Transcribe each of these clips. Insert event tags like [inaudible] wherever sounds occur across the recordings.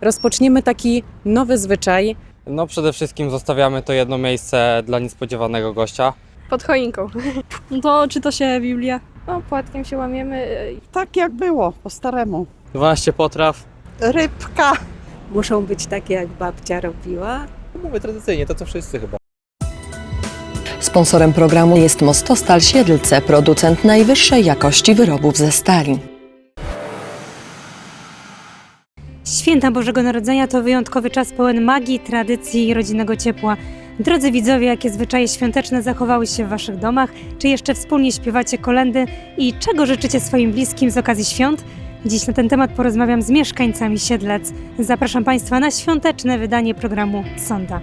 rozpoczniemy taki nowy zwyczaj. No przede wszystkim zostawiamy to jedno miejsce dla niespodziewanego gościa. Pod choinką. No to czyta się Biblia. No, płatkiem się łamiemy. Tak jak było, po staremu. 12 potraw. Rybka. muszą być takie, jak babcia robiła. Mówię tradycyjnie, to co wszyscy chyba. Sponsorem programu jest Mostostal Siedlce, producent najwyższej jakości wyrobów ze stali. Święta Bożego Narodzenia to wyjątkowy czas pełen magii, tradycji i rodzinnego ciepła. Drodzy widzowie, jakie zwyczaje świąteczne zachowały się w Waszych domach? Czy jeszcze wspólnie śpiewacie kolendy? I czego życzycie swoim bliskim z okazji świąt? Dziś na ten temat porozmawiam z mieszkańcami Siedlec. Zapraszam Państwa na świąteczne wydanie programu Sonda.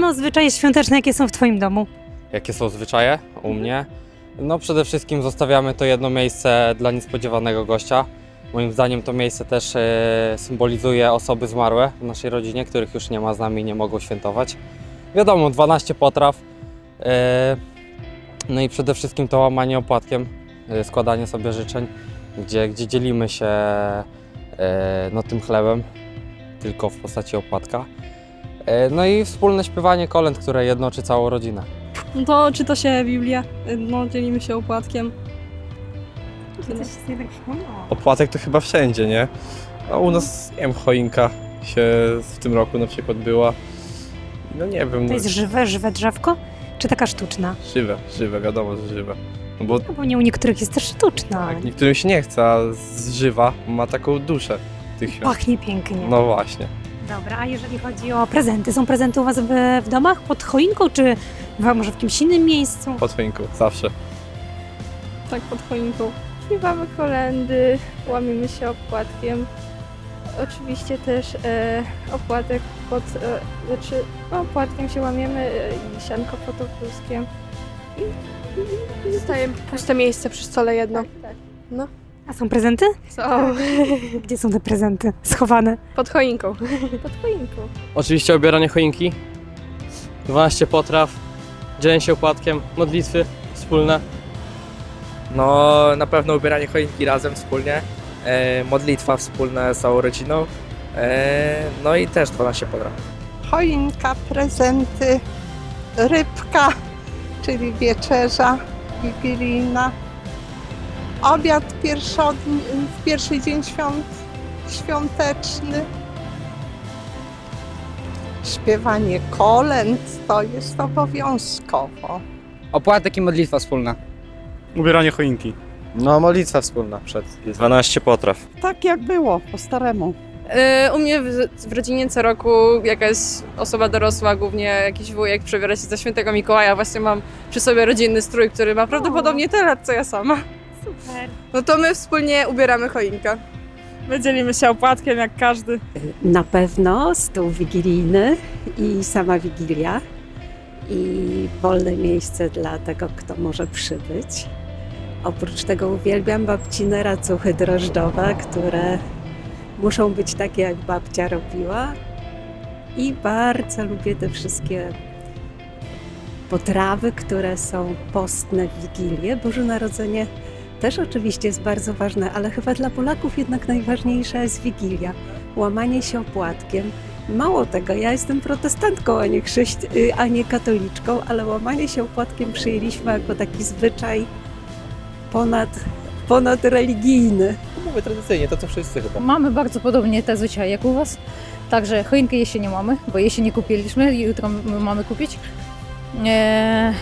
Słuchaj, pytamy o zwyczaje świąteczne, jakie są w Twoim domu. Jakie są zwyczaje u mnie? No przede wszystkim zostawiamy to jedno miejsce dla niespodziewanego gościa. Moim zdaniem to miejsce też e, symbolizuje osoby zmarłe w naszej rodzinie, których już nie ma z nami i nie mogą świętować. Wiadomo, 12 potraw. e, No i przede wszystkim to łamanie opłatkiem, e, składanie sobie życzeń, gdzie, gdzie dzielimy się e, no, tym chlebem, tylko w postaci opłatka. E, No i wspólne śpiewanie kolęd, które jednoczy całą rodzinę. No to czyta się Biblia. No, dzielimy się opłatkiem. Opłatek to chyba wszędzie, nie? A u nas, nie wiem, choinka się w tym roku na przykład była. No nie wiem, To no, jest żywe, żywe drzewko? Czy taka sztuczna? żywe, żywe, wiadomo, że żywe. No bo No bo nie u niektórych jest też sztuczna. tak, niektórym się nie chce, a z żywa ma taką duszę tych świąt. Pachnie pięknie. No właśnie. Dobra, a jeżeli chodzi o prezenty, są prezenty u Was w, w domach pod choinką, czy w, może w jakimś innym miejscu? Pod choinką, zawsze. Tak, pod choinką. Śpiewamy kolendy, łamiemy się opłatkiem. Oczywiście też e, opłatek pod... E, znaczy, no, opłatkiem się łamiemy e, i sianko pod opłuskiem. Zostaje puste miejsce przy stole jedno. Tak, A są prezenty? Są. [laughs] Gdzie są te prezenty? Schowane. Pod choinką. [laughs] Pod choinką. Oczywiście obieranie choinki, 12 potraw, dzielenie się opłatkiem, modlitwy wspólne. No, na pewno ubieranie choinki razem wspólnie, e, modlitwa wspólna z całą rodziną, e, no i też 12 potraw. Choinka, prezenty. Rybka, czyli wieczerza wigilijna. Obiad w pierwszy dzień świąt, świąteczny. Śpiewanie kolęd to jest obowiązkowo. Opłatek i modlitwa wspólna. Ubieranie choinki. No, modlitwa wspólna przed. 12 potraw. Tak jak było, po staremu. E, U mnie w, w rodzinie co roku jakaś osoba dorosła, głównie jakiś wujek, przebiera się za świętego Mikołaja. Właśnie mam przy sobie rodzinny strój, który ma prawdopodobnie tyle lat, co ja sama. Super. No to my wspólnie ubieramy choinkę. My dzielimy się opłatkiem jak każdy. Na pewno stół wigilijny i sama wigilia i wolne miejsce dla tego, kto może przybyć. Oprócz tego uwielbiam babcine racuchy drożdżowe, które muszą być takie, jak babcia robiła. I bardzo lubię te wszystkie potrawy, które są postne w Wigilię. Boże Narodzenie też oczywiście jest bardzo ważne, ale chyba dla Polaków jednak najważniejsza jest Wigilia. Łamanie się opłatkiem. Mało tego, ja jestem protestantką, a nie, chrześci- y, a nie katoliczką, ale łamanie się opłatkiem przyjęliśmy jako taki zwyczaj ponad, ponadreligijny. Mówię tradycyjnie, to co wszyscy chyba. Mamy bardzo podobnie te zwyczaje jak u Was. Także choinkę jeszcze nie mamy, bo jeszcze nie kupiliśmy. Jutro m- mamy kupić. Eee,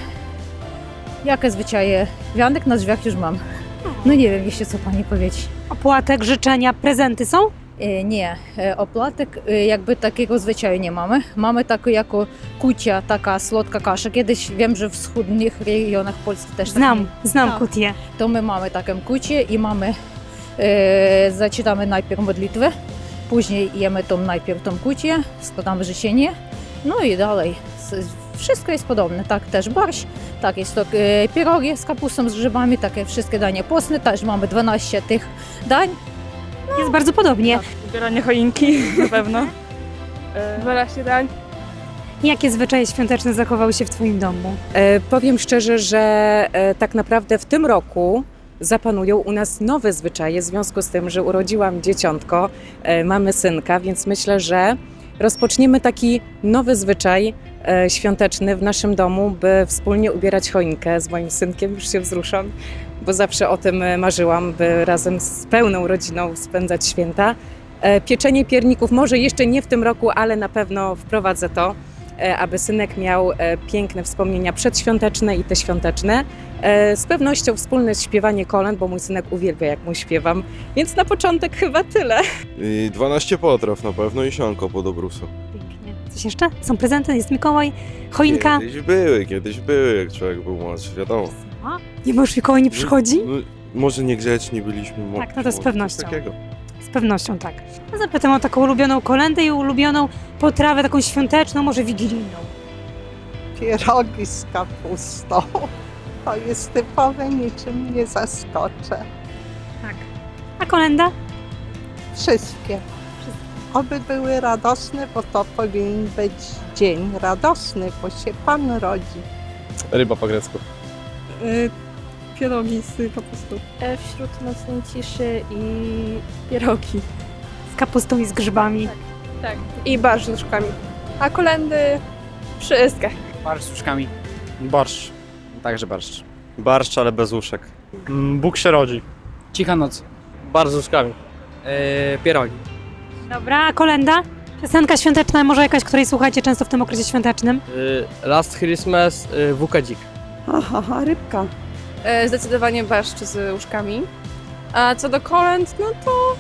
jakie zwyczaje? Wianek na drzwiach już mam. No nie wiem jeszcze co Pani powiedzieć. Opłatek, życzenia, prezenty są? E, nie, e, opłatek e, jakby takiego zwyczaju nie mamy. Mamy taką jako kucia, taka słodka kasza. Kiedyś wiem, że w wschodnich rejonach Polski też tak Znam, znam Tak. kutię. to my mamy taką kucię i mamy, e, zaczynamy najpierw modlitwę, później jemy tą najpierw tą kucię, składamy życzenie, no i dalej s- wszystko jest podobne. Tak, też barsz, tak, jest to e, pierogi z kapustą, z grzybami, takie wszystkie dania postne, też mamy 12 tych dań. Jest bardzo podobnie. Ubieranie choinki na pewno. [laughs] 12 dań. Jakie zwyczaje świąteczne zachowały się w Twoim domu? E, powiem szczerze, że e, tak naprawdę w tym roku zapanują u nas nowe zwyczaje w związku z tym, że urodziłam dzieciątko, e, mamy synka, więc myślę, że rozpoczniemy taki nowy zwyczaj e, świąteczny w naszym domu, by wspólnie ubierać choinkę z moim synkiem. Już się wzruszam, bo zawsze o tym e, marzyłam, by razem z pełną rodziną spędzać święta. E, Pieczenie pierników może jeszcze nie w tym roku, ale na pewno wprowadzę to aby synek miał e, piękne wspomnienia przedświąteczne i te świąteczne. E, Z pewnością wspólne śpiewanie kolęd, bo mój synek uwielbia jak mu śpiewam, więc na początek chyba tyle. I 12 potraw na pewno i sianko pod obrusem. Pięknie. Coś jeszcze? Są prezenty, jest Mikołaj, choinka. Kiedyś były, kiedyś były, jak człowiek był młodszy, wiadomo. A? Nie możesz Mikołaj nie przychodzi? No, może niegrzeczni byliśmy. Tak, no to z pewnością. Takiego. Z pewnością tak. A zapytam o taką ulubioną kolędę i ulubioną potrawę, taką świąteczną, może wigilijną. Pierogi z kapustą. To jest typowe, niczym nie zaskoczę. Tak. A kolenda? Wszystkie. Oby były radosne, bo to powinien być dzień radosny, bo się Pan rodzi. Ryba po grecku. Pierogi z kapustą. E, wśród nocnej ciszy i pierogi. Z kapustą i z grzybami. Tak. I barsz z nóżkami. A kolendy wszystkie. Barsz z łóżkami. Barszcz. Także barszcz. Barszcz, ale bez uszek. Bóg się rodzi. Cicha noc. Barsz z łóżkami. E, pierogi. Dobra, a kolenda? Piosenka świąteczna, może jakaś, której słuchacie często w tym okresie świątecznym? Y, Last Christmas, y, WK Dzik. Aha, rybka. E, Zdecydowanie barszcz z łóżkami. A co do kolęd, no to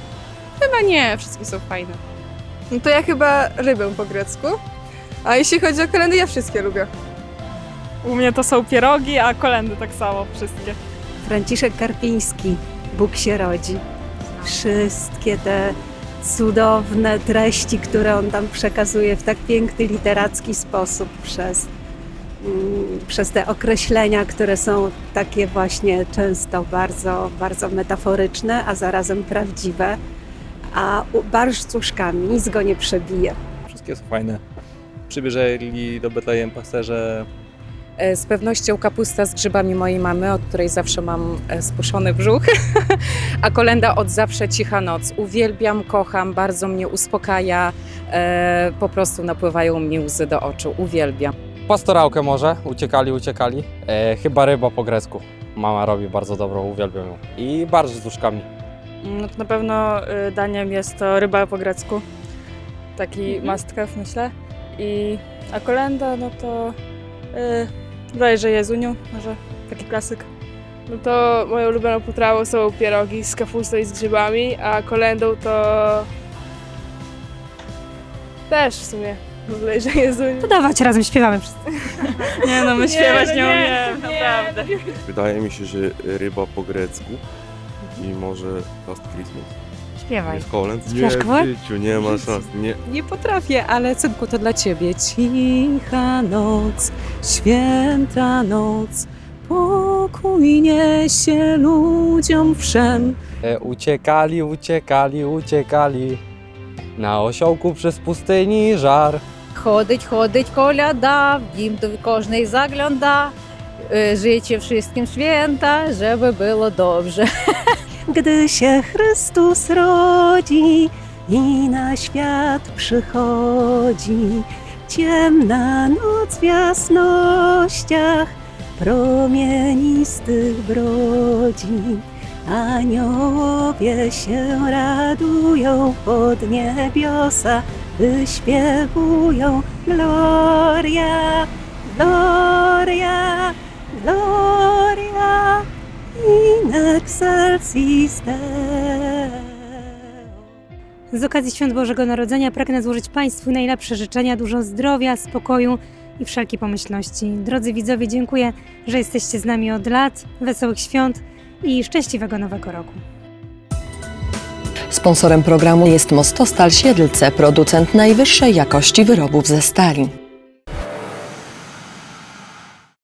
chyba nie, wszystkie są fajne. No to ja chyba rybę po grecku. A jeśli chodzi o kolendy, ja wszystkie lubię. U mnie to są pierogi, a kolendy tak samo, wszystkie. Franciszek Karpiński, Bóg się rodzi. Wszystkie te cudowne treści, które on tam przekazuje w tak piękny literacki sposób przez, przez te określenia, które są takie właśnie często bardzo, bardzo metaforyczne, a zarazem prawdziwe. A u- barszcz z uszkami nic go nie przebije. Wszystkie są fajne. Przybierzeli do Betlejem pasterze. E, Z pewnością kapusta z grzybami mojej mamy, od której zawsze mam e, spuszczony brzuch, [laughs] a kolenda od zawsze cicha noc. Uwielbiam, kocham, bardzo mnie uspokaja, e, po prostu napływają mi łzy do oczu. Uwielbiam. Pastorałkę może, uciekali, uciekali. E, chyba ryba po grecku. Mama robi bardzo dobrą, uwielbiam ją. I barszcz z łóżkami. No to na pewno y, daniem jest to ryba po grecku. Taki Mhm. must have, myślę. I, a kolenda, no to y, zależy Jezuniu, może taki klasyk. No to moją ulubioną potrawą są pierogi z kapustą i z grzybami, a kolendą to też w sumie zależy Jezuniu. To dawać razem śpiewamy wszyscy. [laughs] Nie no, my śpiewać nie umiemy, naprawdę. Wydaje mi się, że ryba po grecku i może Last Christmas. Śpiewaj. Jest? Śpiewasz Nie, kawałek? w życiu, nie ma szans. Nie, Nie potrafię, ale synku, to dla ciebie. Cicha noc, święta noc, pokój niesie ludziom wszem. E, uciekali, uciekali, uciekali. Na osiołku przez pustyni żar. Ходить, ходить коляда, в дім до кожний загляда. Е, Życie wszystkim święta, żeby było dobrze. [laughs] Gdy się Chrystus rodzi i na świat przychodzi, ciemna noc w jasnościach promienistych brodzi. Aniołowie się radują pod niebiosa, wyśpiewują Gloria, Gloria, Gloria in excelsis. Z okazji Świąt Bożego Narodzenia pragnę złożyć Państwu najlepsze życzenia, dużo zdrowia, spokoju i wszelkiej pomyślności. Drodzy widzowie, dziękuję, że jesteście z nami od lat. Wesołych świąt i szczęśliwego nowego roku. Sponsorem programu jest Mostostal Siedlce, producent najwyższej jakości wyrobów ze stali.